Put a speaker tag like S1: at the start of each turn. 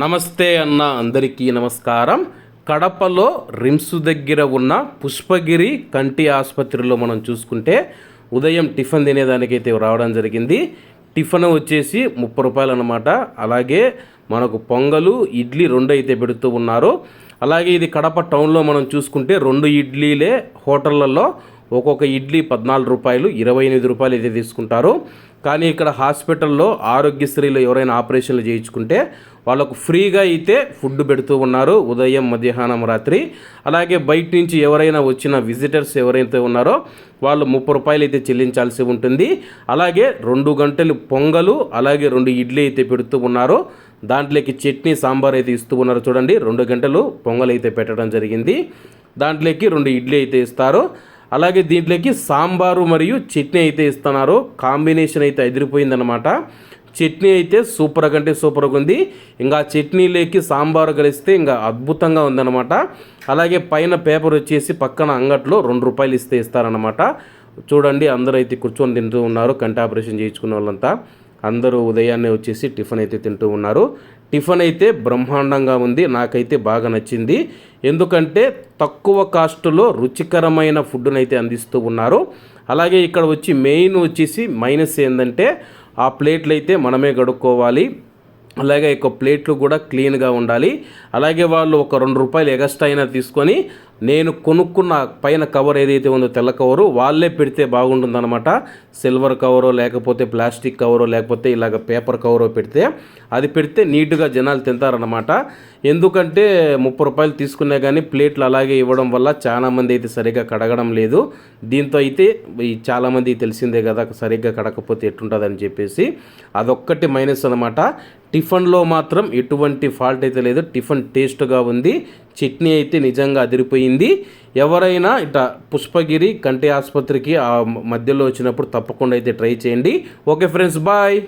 S1: నమస్తే అన్న అందరికీ నమస్కారం. కడపలో రిమ్స్ దగ్గర ఉన్న పుష్పగిరి కంటి ఆసుపత్రిలో మనం చూసుకుంటే ఉదయం టిఫిన్ తినేదానికైతే రావడం జరిగింది. టిఫిన్ వచ్చేసి ముప్పై రూపాయలు అనమాట అలాగే మనకు పొంగలు ఇడ్లీ రెండు అయితే పెడుతూ ఉన్నారు. అలాగే ఇది కడప టౌన్లో మనం చూసుకుంటే రెండు ఇడ్లీలే హోటళ్ళలో ఒక్కొక్క ఇడ్లీ పద్నాలుగు రూపాయలు ఇరవై ఎనిమిది రూపాయలు అయితే తీసుకుంటారు. కానీ ఇక్కడ హాస్పిటల్లో ఆరోగ్యశ్రీలో ఎవరైనా ఆపరేషన్లు చేయించుకుంటే వాళ్ళకు ఫ్రీగా అయితే ఫుడ్ పెడుతూ ఉన్నారు. ఉదయం మధ్యాహ్నం రాత్రి. అలాగే బయట నుంచి ఎవరైనా వచ్చిన విజిటర్స్ ఎవరైతే ఉన్నారో వాళ్ళు ముప్పై రూపాయలు అయితే చెల్లించాల్సి ఉంటుంది. అలాగే రెండు గంటలు పొంగలు అలాగే రెండు ఇడ్లీ అయితే పెడుతూ ఉన్నారు. దాంట్లోకి చట్నీ సాంబార్ అయితే ఇస్తూ ఉన్నారు చూడండి. రెండు గంటలు పొంగల్ అయితే పెట్టడం జరిగింది. దాంట్లోకి రెండు ఇడ్లీ అయితే ఇస్తారు. అలాగే దీంట్లోకి సాంబారు మరియు చట్నీ అయితే ఇస్తున్నారు. కాంబినేషన్ అయితే అదిరిపోయిందనమాట చట్నీ అయితే సూపర్గా అంటే సూపర్గా ఉంది. ఇంకా చట్నీలోకి సాంబారు కలిస్తే ఇంకా అద్భుతంగా ఉందన్నమాట. అలాగే పైన పేపర్ వచ్చేసి పక్కన అంగట్లో రెండు రూపాయలు ఇస్తే ఇస్తారనమాట చూడండి అందరూ అయితే కూర్చొని తింటూ ఉన్నారు. కంటి ఆపరేషన్ చేయించుకున్న వాళ్ళంతా అందరూ ఉదయాన్నే వచ్చేసి టిఫిన్ అయితే తింటూ ఉన్నారు. టిఫిన్ అయితే బ్రహ్మాండంగా ఉంది. నాకైతే బాగా నచ్చింది. ఎందుకంటే తక్కువ కాస్టులో రుచికరమైన ఫుడ్ను అయితే అందిస్తూ ఉన్నారు. అలాగే ఇక్కడ వచ్చి మెయిన్ వచ్చేసి మైనస్ ఏంటంటే ఆ ప్లేట్లు అయితే మనమే గడుక్కోవాలి. అలాగే యొక్క ప్లేట్లు కూడా క్లీన్గా ఉండాలి. అలాగే వాళ్ళు ఒక రెండు రూపాయలు ఎగస్ట్రా అయినా తీసుకొని నేను కొనుక్కున్న పైన కవర్ ఏదైతే ఉందో తెల్ల కవరు వాళ్ళే పెడితే బాగుంటుందన్నమాట. సిల్వర్ కవరో లేకపోతే ప్లాస్టిక్ కవరో లేకపోతే ఇలాగ పేపర్ కవరో పెడితే అది పెడితే నీట్గా జనాలు తింటారనమాట ఎందుకంటే ముప్పై రూపాయలు తీసుకునే కానీ ప్లేట్లు అలాగే ఇవ్వడం వల్ల చాలామంది అయితే సరిగ్గా కడగడం లేదు. దీంతో అయితే ఈ చాలామంది తెలిసిందే కదా సరిగ్గా కడకపోతే ఎట్టుంటుందని చెప్పేసి. అదొక్కటి మైనస్ అనమాట టిఫిన్లో మాత్రం ఎటువంటి ఫాల్ట్ అయితే లేదు. టిఫిన్ టేస్ట్గా ఉంది. చట్నీ అయితే నిజంగా అదిరిపోయింది. ఎవరైనా ఇట పుష్పగిరి కంటి ఆసుపత్రికి ఆ మధ్యలో వచ్చినప్పుడు తప్పకుండా అయితే ట్రై చేయండి. Okay friends bye.